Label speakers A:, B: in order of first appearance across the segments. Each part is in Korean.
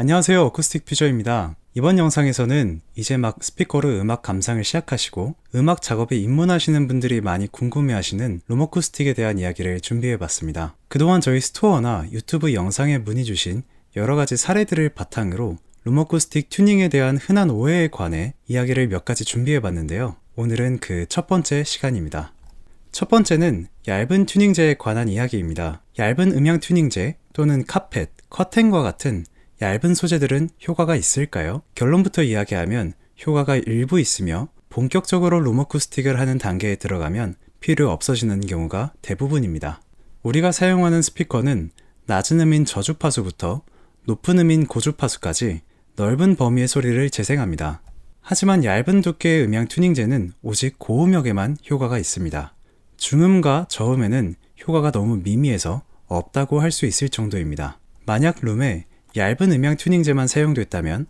A: 안녕하세요. 어쿠스틱 퓨저입니다. 이번 영상에서는 이제 막 스피커로 음악 감상을 시작하시고 음악 작업에 입문하시는 분들이 많이 궁금해하시는 룸어쿠스틱에 대한 이야기를 준비해봤습니다. 그동안 저희 스토어나 유튜브 영상에 문의 주신 여러 가지 사례들을 바탕으로 룸어쿠스틱 튜닝에 대한 흔한 오해에 관해 이야기를 몇 가지 준비해봤는데요. 오늘은 그 첫 번째 시간입니다. 첫 번째는 얇은 튜닝제에 관한 이야기입니다. 얇은 음향 튜닝제 또는 카펫, 커튼과 같은 얇은 소재들은 효과가 있을까요? 결론부터 이야기하면 효과가 일부 있으며 본격적으로 룸어쿠스틱을 하는 단계에 들어가면 필요 없어지는 경우가 대부분입니다. 우리가 사용하는 스피커는 낮은 음인 저주파수부터 높은 음인 고주파수까지 넓은 범위의 소리를 재생합니다. 하지만 얇은 두께의 음향 튜닝제는 오직 고음역에만 효과가 있습니다. 중음과 저음에는 효과가 너무 미미해서 없다고 할 수 있을 정도입니다. 만약 룸에 얇은 음향 튜닝제만 사용됐다면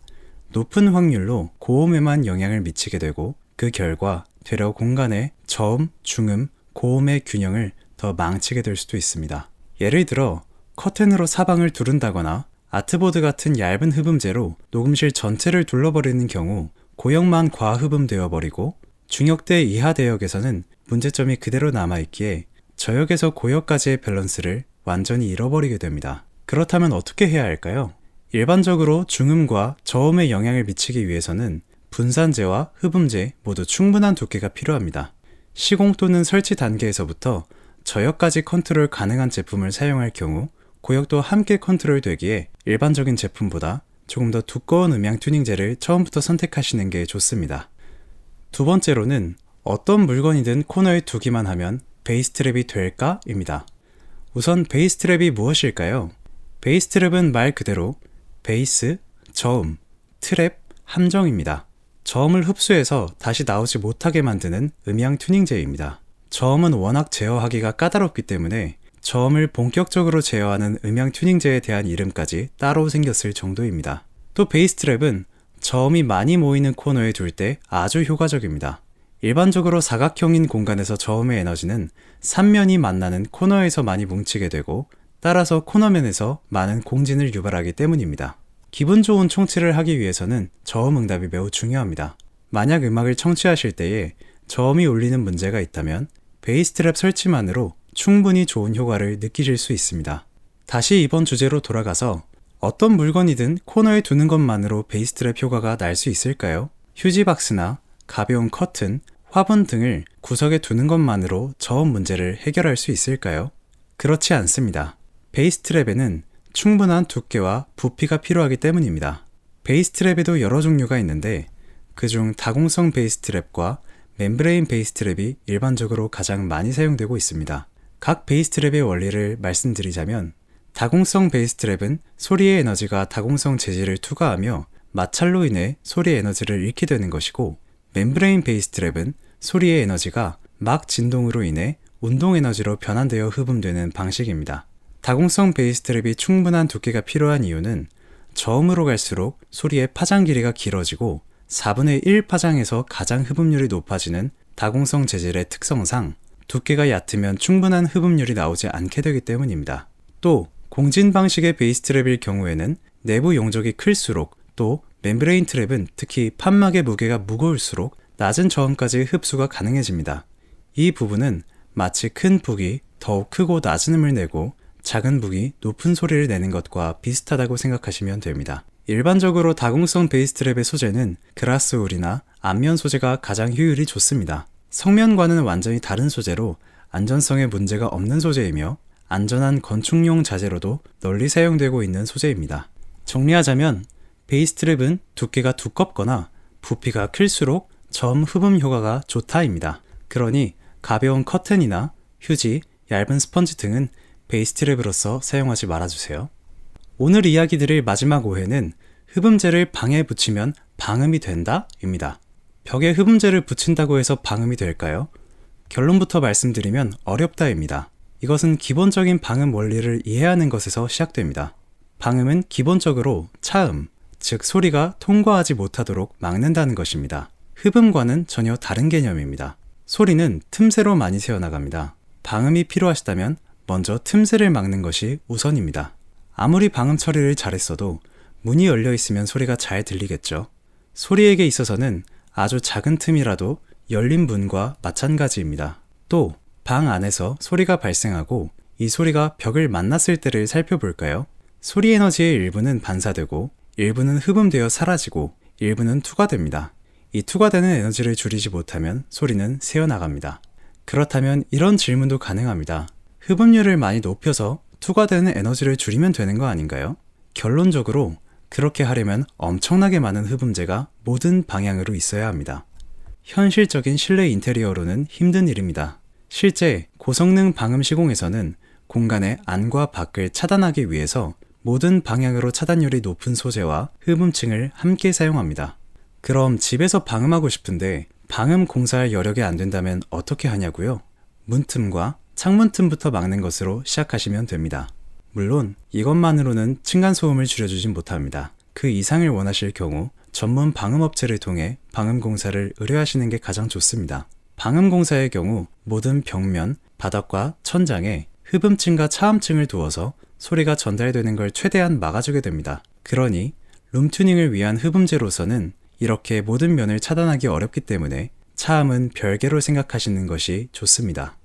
A: 높은 확률로 고음에만 영향을 미치게 되고 그 결과 되려 공간의 저음, 중음, 고음의 균형을 더 망치게 될 수도 있습니다. 예를 들어 커튼으로 사방을 두른다거나 아트보드 같은 얇은 흡음재로 녹음실 전체를 둘러버리는 경우 고역만 과흡음되어 버리고 중역대 이하 대역에서는 문제점이 그대로 남아있기에 저역에서 고역까지의 밸런스를 완전히 잃어버리게 됩니다. 그렇다면 어떻게 해야 할까요? 일반적으로 중음과 저음에 영향을 미치기 위해서는 분산재와 흡음재 모두 충분한 두께가 필요합니다. 시공 또는 설치 단계에서부터 저역까지 컨트롤 가능한 제품을 사용할 경우 고역도 함께 컨트롤 되기에 일반적인 제품보다 조금 더 두꺼운 음향 튜닝제를 처음부터 선택하시는 게 좋습니다. 두 번째로는 어떤 물건이든 코너에 두기만 하면 베이스 트랩이 될까? 입니다. 우선 베이스 트랩이 무엇일까요? 베이스 트랩은 말 그대로 베이스, 저음, 트랩, 함정입니다. 저음을 흡수해서 다시 나오지 못하게 만드는 음향 튜닝제입니다. 저음은 워낙 제어하기가 까다롭기 때문에 저음을 본격적으로 제어하는 음향 튜닝제에 대한 이름까지 따로 생겼을 정도입니다. 또 베이스 트랩은 저음이 많이 모이는 코너에 둘 때 아주 효과적입니다. 일반적으로 사각형인 공간에서 저음의 에너지는 3면이 만나는 코너에서 많이 뭉치게 되고 따라서 코너면에서 많은 공진을 유발하기 때문입니다. 기분 좋은 청취를 하기 위해서는 저음 응답이 매우 중요합니다. 만약 음악을 청취하실 때에 저음이 울리는 문제가 있다면 베이스 트랩 설치만으로 충분히 좋은 효과를 느끼실 수 있습니다. 다시 이번 주제로 돌아가서 어떤 물건이든 코너에 두는 것만으로 베이스 트랩 효과가 날 수 있을까요? 휴지박스나 가벼운 커튼, 화분 등을 구석에 두는 것만으로 저음 문제를 해결할 수 있을까요? 그렇지 않습니다. 베이스 트랩에는 충분한 두께와 부피가 필요하기 때문입니다. 베이스 트랩에도 여러 종류가 있는데 그중 다공성 베이스 트랩과 멤브레인 베이스 트랩이 일반적으로 가장 많이 사용되고 있습니다. 각 베이스 트랩의 원리를 말씀드리자면 다공성 베이스 트랩은 소리의 에너지가 다공성 재질을 투과하며 마찰로 인해 소리의 에너지를 잃게 되는 것이고 멤브레인 베이스 트랩은 소리의 에너지가 막 진동으로 인해 운동 에너지로 변환되어 흡음되는 방식입니다. 다공성 베이스 트랩이 충분한 두께가 필요한 이유는 저음으로 갈수록 소리의 파장 길이가 길어지고 4분의 1 파장에서 가장 흡음률이 높아지는 다공성 재질의 특성상 두께가 얕으면 충분한 흡음률이 나오지 않게 되기 때문입니다. 또 공진 방식의 베이스 트랩일 경우에는 내부 용적이 클수록 또 멤브레인 트랩은 특히 판막의 무게가 무거울수록 낮은 저음까지 흡수가 가능해집니다. 이 부분은 마치 큰 북이 더욱 크고 낮은 음을 내고 작은 북이 높은 소리를 내는 것과 비슷하다고 생각하시면 됩니다. 일반적으로 다공성 베이스 트랩의 소재는 그라스울이나 안면 소재가 가장 효율이 좋습니다. 성면과는 완전히 다른 소재로 안전성에 문제가 없는 소재이며 안전한 건축용 자재로도 널리 사용되고 있는 소재입니다. 정리하자면 베이스 트랩은 두께가 두껍거나 부피가 클수록 점 흡음 효과가 좋다입니다. 그러니 가벼운 커튼이나 휴지, 얇은 스펀지 등은 베이스 트랩으로서 사용하지 말아주세요. 오늘 이야기 드릴 마지막 오해는 흡음재를 방에 붙이면 방음이 된다? 입니다. 벽에 흡음재를 붙인다고 해서 방음이 될까요? 결론부터 말씀드리면 어렵다입니다. 이것은 기본적인 방음 원리를 이해하는 것에서 시작됩니다. 방음은 기본적으로 차음, 즉 소리가 통과하지 못하도록 막는다는 것입니다. 흡음과는 전혀 다른 개념입니다. 소리는 틈새로 많이 새어나갑니다. 방음이 필요하시다면 먼저 틈새를 막는 것이 우선입니다. 아무리 방음 처리를 잘했어도 문이 열려 있으면 소리가 잘 들리겠죠. 소리에게 있어서는 아주 작은 틈이라도 열린 문과 마찬가지입니다. 또 방 안에서 소리가 발생하고 이 소리가 벽을 만났을 때를 살펴볼까요? 소리 에너지의 일부는 반사되고 일부는 흡음되어 사라지고 일부는 투과됩니다. 이 투과되는 에너지를 줄이지 못하면 소리는 새어나갑니다. 그렇다면 이런 질문도 가능합니다. 흡음률을 많이 높여서 투과되는 에너지를 줄이면 되는 거 아닌가요? 결론적으로 그렇게 하려면 엄청나게 많은 흡음재가 모든 방향으로 있어야 합니다. 현실적인 실내 인테리어로는 힘든 일입니다. 실제 고성능 방음 시공에서는 공간의 안과 밖을 차단하기 위해서 모든 방향으로 차단율이 높은 소재와 흡음층을 함께 사용합니다. 그럼 집에서 방음하고 싶은데 방음 공사할 여력이 안 된다면 어떻게 하냐고요? 문틈과 창문 틈부터 막는 것으로 시작하시면 됩니다. 물론 이것만으로는 층간소음을 줄여주진 못합니다. 그 이상을 원하실 경우 전문 방음업체를 통해 방음 공사를 의뢰하시는 게 가장 좋습니다. 방음 공사의 경우 모든 벽면, 바닥과 천장에 흡음층과 차음층을 두어서 소리가 전달되는 걸 최대한 막아주게 됩니다. 그러니 룸튜닝을 위한 흡음재로서는 이렇게 모든 면을 차단하기 어렵기 때문에 차음은 별개로 생각하시는 것이 좋습니다.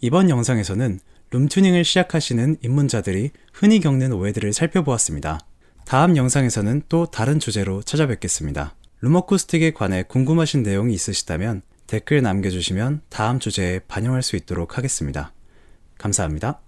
A: 이번 영상에서는 룸튜닝을 시작하시는 입문자들이 흔히 겪는 오해들을 살펴보았습니다. 다음 영상에서는 또 다른 주제로 찾아뵙겠습니다. 룸어쿠스틱에 관해 궁금하신 내용이 있으시다면 댓글 남겨주시면 다음 주제에 반영할 수 있도록 하겠습니다. 감사합니다.